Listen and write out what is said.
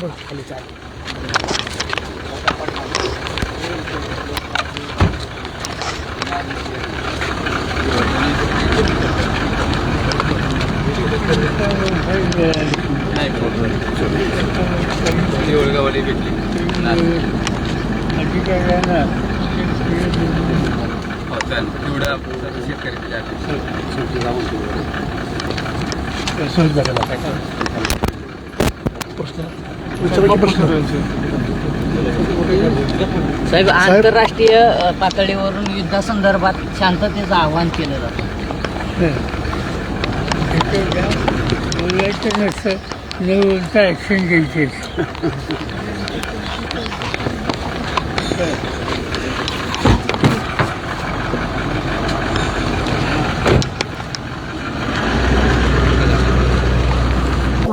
खाली ओळगावाली भेटली हो चालेल. एवढं आपण शेतकरी सहज झालेला काय प्रश्न. प्रश्न. साहेब आंतरराष्ट्रीय पातळीवरून युद्धासंदर्भात शांततेचं आवाहन केलं जातं. बोलायचं नसतं न बोलता ॲक्शन घ्यायचे